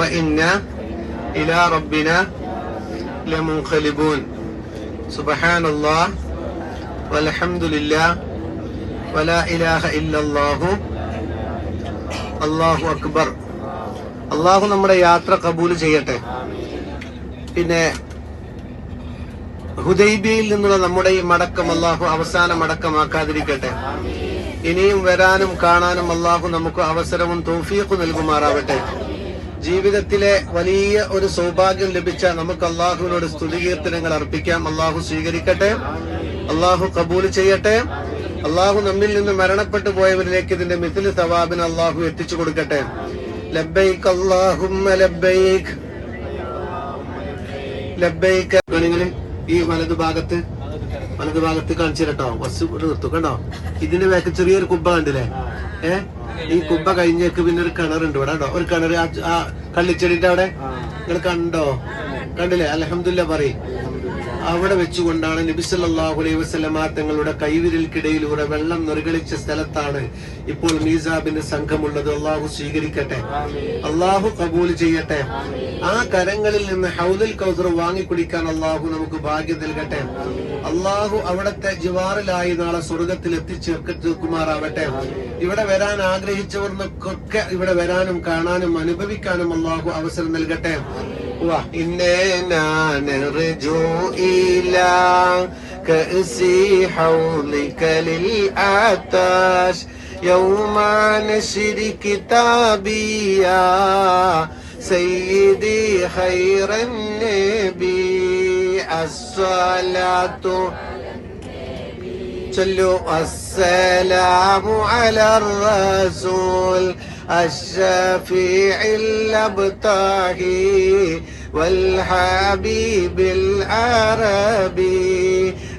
وإنا إلى ربنا لمنقلبون سبحان الله والحمد لله ولا إله إلا الله അള്ളാഹു അക്ബർ അള്ളാഹു നമ്മുടെ യാത്ര കബൂൽ ചെയ്യട്ടെ പിന്നെ ഹുദൈബിയയിൽ നിന്നുള്ള നമ്മുടെ ഈ മടക്കം അള്ളാഹു അവസാന മടക്കമാക്കാതിരിക്കട്ടെ ഇനിയും വരാനും കാണാനും അള്ളാഹു നമുക്ക് അവസരവും തോഫീഖും നൽകുമാറാവട്ടെ ജീവിതത്തിലെ വലിയ ഒരു സൗഭാഗ്യം ലഭിച്ച നമുക്ക് അള്ളാഹുവിനോട് സ്തുതികീർത്തനങ്ങൾ അർപ്പിക്കാം. അള്ളാഹു സ്വീകരിക്കട്ടെ. അള്ളാഹു കബൂൽ ചെയ്യട്ടെ. അള്ളാഹു നമ്മിൽ നിന്ന് മരണപ്പെട്ടു പോയവരിലേക്ക് ഇതിന്റെ മിഥിൽ സവാബിന് അള്ളാഹു എത്തിച്ചു കൊടുക്കട്ടെ. ലബ്ബൈക്ക് അള്ളാഹുമ്മ ലബ്ബൈക്ക് വേണമെങ്കിൽ ഈ വലതു ഭാഗത്ത് വലതു ഭാഗത്ത് കാണിച്ചു കേട്ടോ. ബസ് നിർത്തും കണ്ടോ ഇതിന്റെ ബാക്ക് ചെറിയൊരു കുബ്ബ കണ്ടില്ലേ? ഏ? ഈ കുമ്പ കഴിഞ്ഞേക്ക് പിന്നെ ഒരു കിണറുണ്ട് ഇവിടെ കേട്ടോ ഒരു കിണർ ആ- കള്ളിച്ചെടിന്റെ അവിടെ? നിങ്ങൾ കണ്ടോ? കണ്ടില്ലേ? അലഹമില്ല പറയും. അവിടെ വെച്ചുകൊണ്ടാണ് നബി സല്ലല്ലാഹു അലൈഹി വസല്ലമ തങ്ങളുടെ കൈവിരൽക്കിടയിലൂടെ വെള്ളം നിറകളിച്ച സ്ഥലത്താണ് ഇപ്പോൾ മീസാബിന്റെ സംഘമുള്ളത്. അള്ളാഹു സ്വീകരിക്കട്ടെ. അള്ളാഹു കബൂൽ ചെയ്യട്ടെ. ആ കരങ്ങളിൽ നിന്ന് ഹൗദൽ കൗസർ വാങ്ങിക്കുടിക്കാൻ അള്ളാഹു നമുക്ക് ഭാഗ്യം നൽകട്ടെ അള്ളാഹു അവിടത്തെ ജിവാറിലായി നാളെ സ്വർഗത്തിൽ എത്തിച്ചേർക്കുമാറാവട്ടെ ഇവിടെ വരാൻ ആഗ്രഹിച്ചവർക്കൊക്കെ ഇവിടെ വരാനും കാണാനും അനുഭവിക്കാനും അള്ളാഹു അവസരം നൽകട്ടെ وإننا نرجو إلى كأس حوضك للعطش يوم نشر كتابي يا سيدي خير النبي الصلاة صلوا السلام على الرسول الشفيع الابتهي والحبيب العربي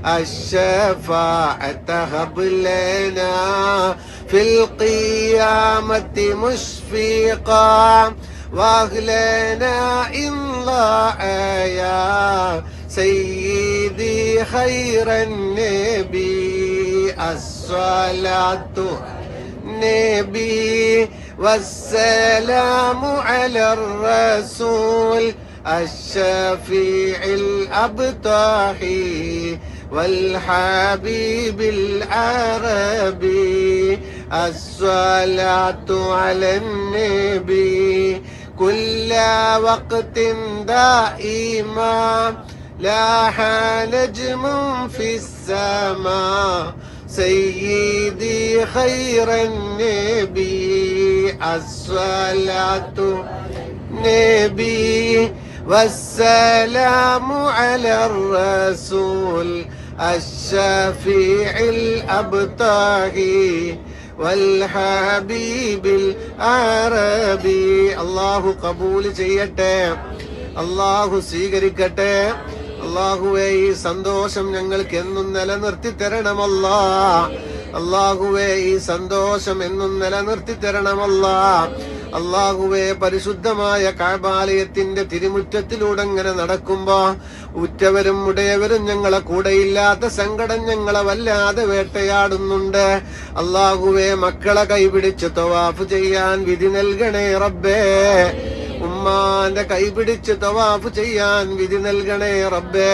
الشفاعة هب لنا في القيامة مشفقا. واغلنا إن يا سيدي خير النبي الصلاة نبي والسلام على الرسول الشفيع الأبطحي والحبيب العربي. الصلاة على النبي كل وقت دائما لاح نجم في السماء سيدي خير النبي الصلاة نبي والسلام على الرسول الشفيع الأبطاهي. അറബി. അള്ളാഹു കബൂൽ ചെയ്യട്ടെ. അള്ളാഹു സ്വീകരിക്കട്ടെ. അള്ളാഹുവെ ഈ സന്തോഷം ഞങ്ങൾക്ക് എന്നും നിലനിർത്തി തരണമല്ല അള്ളാഹുവെ ഈ സന്തോഷം എന്നും നിലനിർത്തി തരണമല്ല അള്ളാഹുവെ പരിശുദ്ധമായ കാബാലയത്തിന്റെ തിരുമുറ്റത്തിലൂടെ ഇങ്ങനെ നടക്കുമ്പോ ഉറ്റവരും ഉടയവരും ഞങ്ങളെ കൂടെയില്ലാത്ത സങ്കടം ഞങ്ങളെ വല്ലാതെ വേട്ടയാടുന്നുണ്ട്. അള്ളാഹുവെ മക്കളെ കൈപിടിച്ച് തവാഫ് ചെയ്യാൻ വിധി നൽകണേ റബ്ബേ. ഉമ്മാന്റെ കൈപിടിച്ച് തവാഫ് ചെയ്യാൻ വിധി നൽകണേ റബ്ബേ.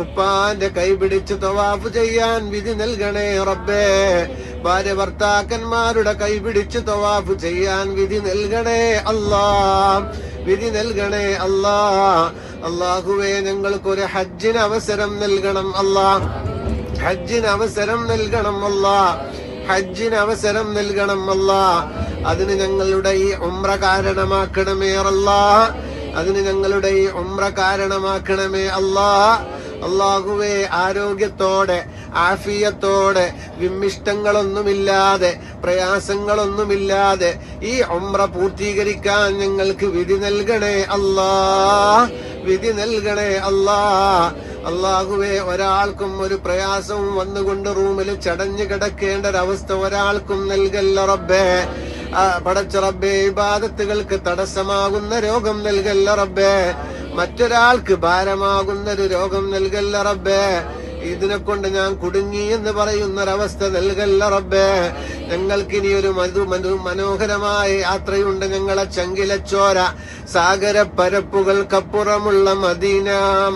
ഉപ്പാന്റെ കൈപിടിച്ച് തവാഫ് ചെയ്യാൻ വിധി നൽകണേ റബ്ബേ. ഭാര്യ ഭർത്താക്കന്മാരുടെ കൈപിടിച്ച് തവാഫ് ചെയ്യാൻ വിധി നൽകണേ അല്ലാ. വിധി നൽകണേ അല്ലാ. അള്ളാഹുവേ ഞങ്ങൾക്കൊരു ഹജ്ജിന് അവസരം നൽകണം അല്ലാ. ഹജ്ജിന് അവസരം നൽകണം അല്ലാ. ഹജ്ജിന് അവസരം നൽകണം അല്ലാ. അതിന് ഞങ്ങളുടെ ഈ ഉമ്ര കാരണമാക്കണമേ അല്ലാ. അതിന് ഞങ്ങളുടെ ഈ ഉമ്ര കാരണമാക്കണമേ അല്ലാ. അള്ളാഹുവേ ആരോഗ്യത്തോടെ ആഫിയത്തോടെ വിമ്മിഷ്ടങ്ങളൊന്നുമില്ലാതെ പ്രയാസങ്ങളൊന്നുമില്ലാതെ ഈ ഉമ്ര പൂർത്തീകരിക്കാൻ ഞങ്ങൾക്ക് വിധി നൽകണേ അല്ലാ. വിധി നൽകണേ അല്ലാ. അള്ളാഹുവെ ഒരാൾക്കും ഒരു പ്രയാസവും വന്നുകൊണ്ട് റൂമിൽ ചടഞ്ഞു കിടക്കേണ്ട ഒരവസ്ഥ ഒരാൾക്കും നൽകല്ല റബ്ബേ. പടച്ച റബ്ബേ ഇബാദത്തുകൾക്ക് തടസ്സമാകുന്ന രോഗം നൽകല്ല റബ്ബേ. മറ്റൊരാൾക്ക് ഭാരമാകുന്ന ഒരു രോഗം നൽകല്ല റബ്ബേ. ഇതിനെ കൊണ്ട് ഞാൻ കുടുങ്ങി എന്ന് പറയുന്നൊരവസ്ഥ നൽകല്ല റബ്ബേ. ഞങ്ങൾക്ക് ഇനി ഒരു മധു മനു മനോഹരമായ യാത്രയുണ്ട് ഞങ്ങളെ ചങ്കിലച്ചോര. സാഗര പരപ്പുകൾക്കപ്പുറമുള്ള മദീന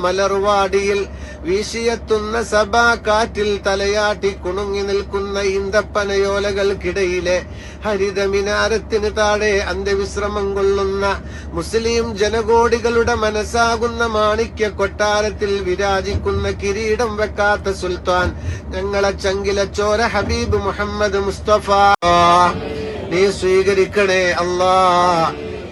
മലർവാടിയിൽ വീശിയെത്തുന്ന സഭാ കാറ്റിൽ തലയാട്ടി കുണുങ്ങി നിൽക്കുന്ന ഈന്തപ്പനയോലകൾക്കിടയിലെ ഹരിതമിനാരത്തിന് താഴെ അന്ത്യവിശ്രമം കൊള്ളുന്ന മുസ്ലിം ജനകോടികളുടെ മനസ്സാകുന്ന മാണിക്യ കൊട്ടാരത്തിൽ വിരാജിക്കുന്ന കിരീടം വെക്കാത്ത സുൽത്താൻ ഞങ്ങളെ ചങ്കിലച്ചോര ഹബീബ് മുഹമ്മദ് മുസ്തഫ. നീ സ്വീകരിക്കണേ അല്ലാ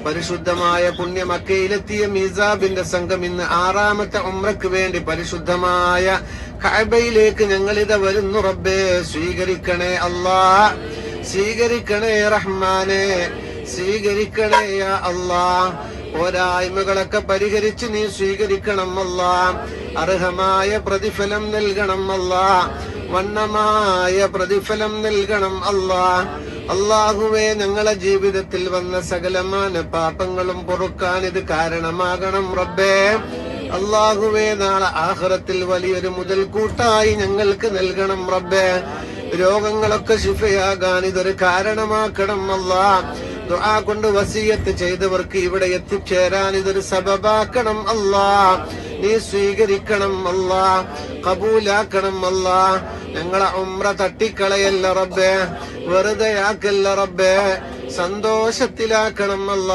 പരിശുദ്ധമായ പുണ്യ മക്കയിലെത്തിയ മീസാബിന്റെ സംഘം ഇന്ന് ആറാമത്തെ ഉമ്രക്ക് വേണ്ടി പരിശുദ്ധമായ കഅബയിലേക്ക് ഞങ്ങളിത വരുന്നു റബ്ബേ. സ്വീകരിക്കണേ അല്ലാ. സ്വീകരിക്കണേ റഹ്മാനെ. സ്വീകരിക്കണേ അല്ലാ. പോരായ്മകളൊക്കെ പരിഹരിച്ച് നീ സ്വീകരിക്കണം അല്ല. അർഹമായ പ്രതിഫലം നൽകണം അല്ല. വണ്ണമായ പ്രതിഫലം നൽകണം അല്ല. അള്ളാഹുവെ ഞങ്ങളെ ജീവിതത്തിൽ വന്ന സകലമാന പാപങ്ങളും പൊറുക്കാൻ ഇത് കാരണമാകണം റബ്ബേ. അള്ളാഹുവെ നാളെ ആഹ്റത്തിൽ വലിയൊരു മുതൽക്കൂട്ടായി ഞങ്ങൾക്ക് നൽകണം റബ്ബേ. രോഗങ്ങളൊക്കെ ശിഫയാകാൻ ഇതൊരു കാരണമാക്കണം അല്ലാ ദുആ കൊണ്ട് വസീയത്ത് ചെയ്തവർക്ക് ഇവിടെ എത്തിച്ചേരാൻ ഇതൊരു സബബാക്കണം അല്ലാ നീ സ്വീകരിക്കണം അല്ലാ കബൂലാക്കണം അല്ലാ ഞങ്ങളെ ഉമ്ര തട്ടിക്കളയല്ല റബ്ബേ. വെറുതെയാക്കല്ല റബ്ബേ. സന്തോഷത്തിലാക്കണം അല്ല.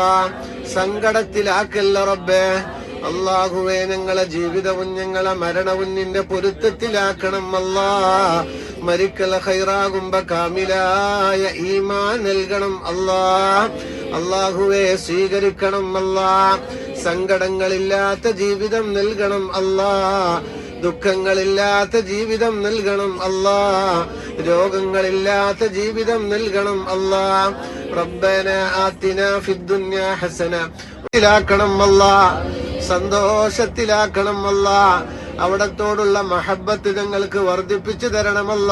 സങ്കടത്തിലാക്കല്ല റബ്ബേ. അള്ളാഹുവേ ഞങ്ങളെ ജീവിതവും ഞങ്ങളെ മരണവും നിന്റെ പൊരുത്തത്തിലാക്കണം അല്ലാ. മരിക്കല ഹൈറാകുമ്പോ കാമിലായ ഈമാൻ നൽകണം അല്ലാ. അള്ളാഹുവേ സ്വീകരിക്കണം അല്ലാ. സങ്കടങ്ങളില്ലാത്ത ജീവിതം നൽകണം അല്ലാ. ദുഃഖങ്ങളില്ലാത്ത ജീവിതം നൽകണം അല്ലാ. രോഗങ്ങളില്ലാത്ത ജീവിതം നൽകണം അല്ലാ. റബ്ബന ആത്തിന ഫിദ്ദുന്യ ഹസന. ത്തിലാക്കണം അല്ല. സന്തോഷത്തിലാക്കണം അല്ല. അവിടത്തോടുള്ള മഹബത്ത് ഞങ്ങൾക്ക് വർദ്ധിപ്പിച്ചു തരണമല്ല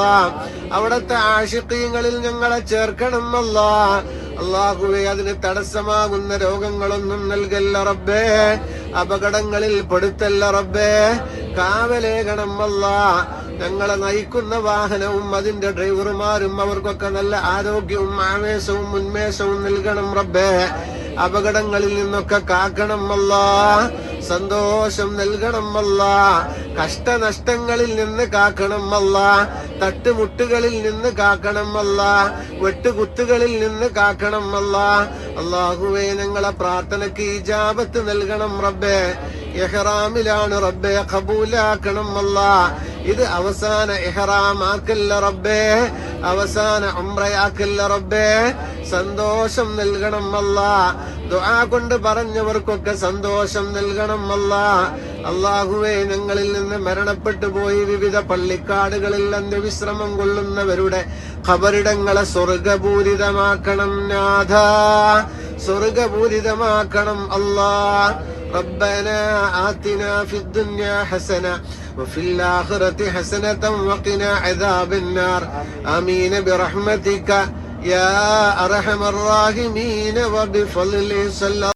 അവിടത്തെ ആഷിഖീങ്ങളിൽ ഞങ്ങളെ ചേർക്കണമല്ല അള്ളാഹുവെ അതിന് തടസ്സമാകുന്ന രോഗങ്ങളൊന്നും നൽകല്ല റബ്ബേ. അപകടങ്ങളിൽ പെടുത്തല്ല റബ്ബേ. കാവലേകണം അല്ല. ഞങ്ങളെ നയിക്കുന്ന വാഹനവും അതിന്റെ ഡ്രൈവർമാരും അവർക്കൊക്കെ നല്ല ആരോഗ്യവും ആവേശവും ഉന്മേഷവും നൽകണം റബ്ബേ. അപകടങ്ങളിൽ നിന്നൊക്കെ കാക്കണം അല്ല. സന്തോഷം നൽകണം അല്ല. കഷ്ടനഷ്ടങ്ങളിൽ നിന്ന് കാക്കണം അല്ല. തട്ടുമുട്ടുകളിൽ നിന്ന് കാക്കണം അല്ല. വെട്ടുകുത്തുകളിൽ നിന്ന് കാക്കണം അല്ല. അള്ളാഹുവേ ഞങ്ങളെ പ്രാർത്ഥനയ്ക്ക് ജാപത്ത് നൽകണം റബ്ബേ. ഇഹ്റാമിലാണ് റബ്ബെ കബൂലാക്കണം അല്ല. ഇത് അവസാന ഇഹ്റാമാക്കല്ല റബ്ബേ അവസാന ഉംറയാക്കല്ല റബ്ബേ. സന്തോഷം നൽകണം അല്ല. ദുആ കൊണ്ട് പറഞ്ഞവർക്കൊക്കെ സന്തോഷം നൽകണം അല്ല. അള്ളാഹുവെ ഞങ്ങളിൽ നിന്ന് മരണപ്പെട്ടു പോയി വിവിധ പള്ളിക്കാടുകളിൽ അന്ത്യവിശ്രമം കൊള്ളുന്നവരുടെ ഖബറിടങ്ങളെ സ്വർഗപൂരിതമാക്കണം നാഥ. സ്വർഗപൂരിതമാക്കണം അല്ലാ. ربنا آتنا في الدنيا حسنة وفي الآخرة حسنة وقنا عذاب النار. آمين برحمتك يا أرحم الراحمين. وبفضل صلى